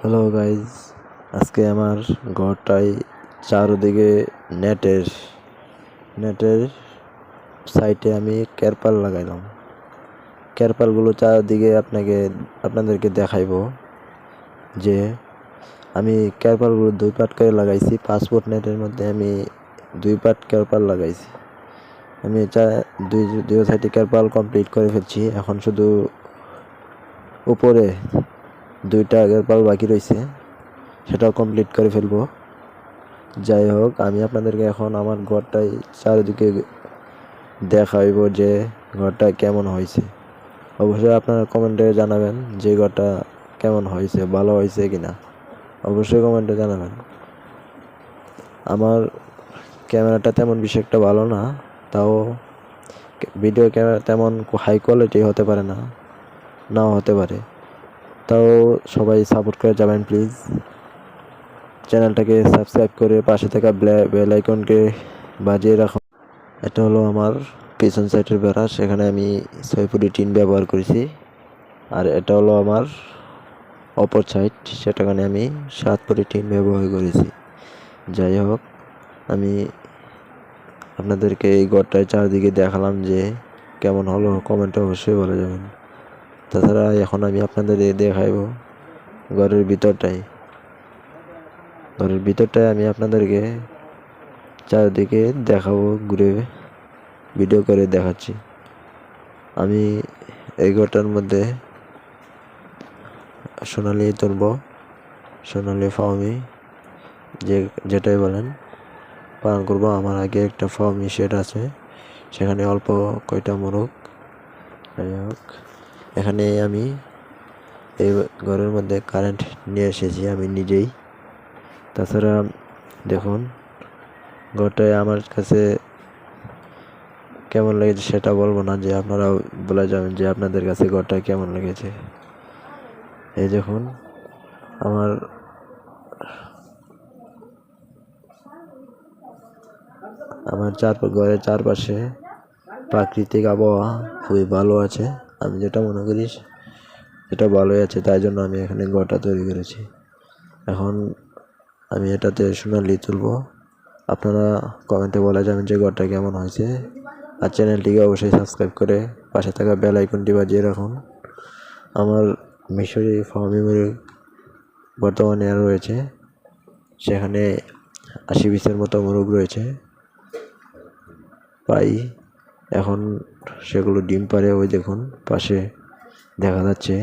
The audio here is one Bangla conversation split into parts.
হ্যালো গাইজ আজকে আমার ঘরটায় চারদিকে নেটের নেটের সাইটে আমি ক্যারপাল লাগাইলাম। ক্যারপালগুলো চারদিকে আপনাকে, আপনাদেরকে দেখাইবো যে আমি ক্যারপালগুলো দুই পাট করে লাগাইছি। পাসপোর্ট নেটের মধ্যে আমি দুই পাট ক্যারপাল লাগাইছি। আমি চা, দুই দুই সাইডে ক্যারপাল কমপ্লিট করে ফেলছি। এখন শুধু উপরে দুইটা আগের পাল বাকি রয়েছে সেটাও কমপ্লিট করে ফেলব। যাই হোক, আমি আপনাদেরকে এখন আমার ঘরটাই চারিদিকে দেখাইব যে ঘরটা কেমন হয়েছে। অবশ্যই আপনারা কমেন্টে জানাবেন যে ঘরটা কেমন হয়েছে, ভালো হয়েছে কি না অবশ্যই কমেন্টে জানাবেন। আমার ক্যামেরাটা তেমন বেশি একটা ভালো না, তাও ভিডিও ক্যামেরা তেমন হাই কোয়ালিটি হতে পারে না, নাও হতে পারে। তাও সবাই সাপোর্ট করে যাবেন প্লিজ চ্যানেলটাকে সাবস্ক্রাইব করে পাশে থাকা বেল আইকনকে বাজিয়ে রাখুন। এটা হলো আমার পিছন সাইডের বেড়া, সেখানে আমি ছয় ফুটি টিন ব্যবহার করেছি। আর এটা হলো আমার অপর সাইড সেটাখানে আমি সাত ফুটি টিন ব্যবহার করেছি। যাই হোক, আমি আপনাদেরকে এই ঘরটায় চারদিকে দেখালাম যে কেমন হলো কমেন্টে অবশ্যই বলে যাবেন। তাছাড়া এখন আমি আপনাদের দেখাইব ঘরের ভিতরটাই। ঘরের ভিতরটায় আমি আপনাদেরকে চারদিকে দেখাবো, ঘুরে ভিডিও করে দেখাচ্ছি। আমি এই ঘরটার মধ্যে সোনালি তুলব, সোনালি ফাউমি যে যেটাই বলেন, পালন করব। আমার আগে একটা ফাউমি শেড আছে, সেখানে অল্প কয়টা মোরগ। যাই হোক। এখানে আমি এই ঘরের মধ্যে কারেন্ট নিয়ে এসেছি, আমি নিজেই। তাছাড়া দেখুন ঘরটায় আমার কাছে কেমন লেগেছে সেটা বলব না, যে আপনারা বলে যাবেন যে আপনাদের কাছে ঘরটা কেমন লেগেছে। এই দেখুন, আমার আমার চার ঘরের চারপাশে প্রাকৃতিক আবহাওয়া খুবই ভালো আছে। আমি যেটা মনে করি এটা ভালোই আছে তাই জন্য আমি এখানে ঘরটা তৈরি করেছি। এখন আমি এটাতে সোনালি তুলবো। আপনারা কমেন্টে বলে যাবেন যে ঘরটা কেমন হয়েছে। আর চ্যানেলটিকে অবশ্যই সাবস্ক্রাইব করে পাশে থাকা বেল আইকনটি বাজিয়ে রাখুন। আমার মিশরি ফার্মি মুরগ বর্তমানে আর রয়েছে। সেখানে আশি পিসের মতো মুরগ রয়েছে। পাই এখন সেগুলো ডিম পারে ওই দেখুন, পাশে দেখা যাচ্ছে।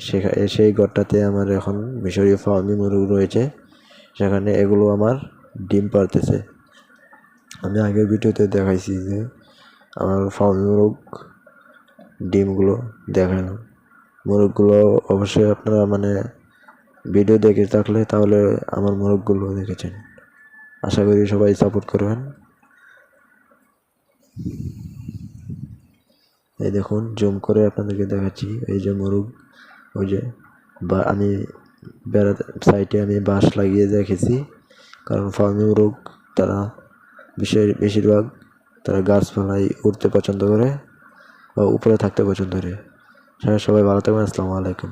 সেখানে সেই ঘরটাতে আমার এখন মিশরীয় ফার্মি মুরগ রয়েছে। সেখানে এগুলো আমার ডিম পারতেছে আমি আগের ভিডিওতে দেখাইছি যে আমার ফার্মি মুরগ ডিমগুলো দেখালাম। মোরগগুলো অবশ্যই আপনারা মানে ভিডিও দেখে থাকলে তাহলে আমার মোরগগুলো দেখেছেন। আশা করি সবাই সাপোর্ট করবেন। এই দেখুন, জুম করে আপনাদেরকে দেখাচ্ছি। এই যে মোরগ ওই যে বা, আমি বেড়াতে সাইডে আমি বাঁশ লাগিয়ে রেখেছি। কারণ ফার্মি মোরগ তারা বিশেষ, বেশিরভাগ তারা গাছপালায় উঠতে পছন্দ করে বা উপরে থাকতে পছন্দ করে। সবাই ভালো থাকবেন, আসসালামু আলাইকুম।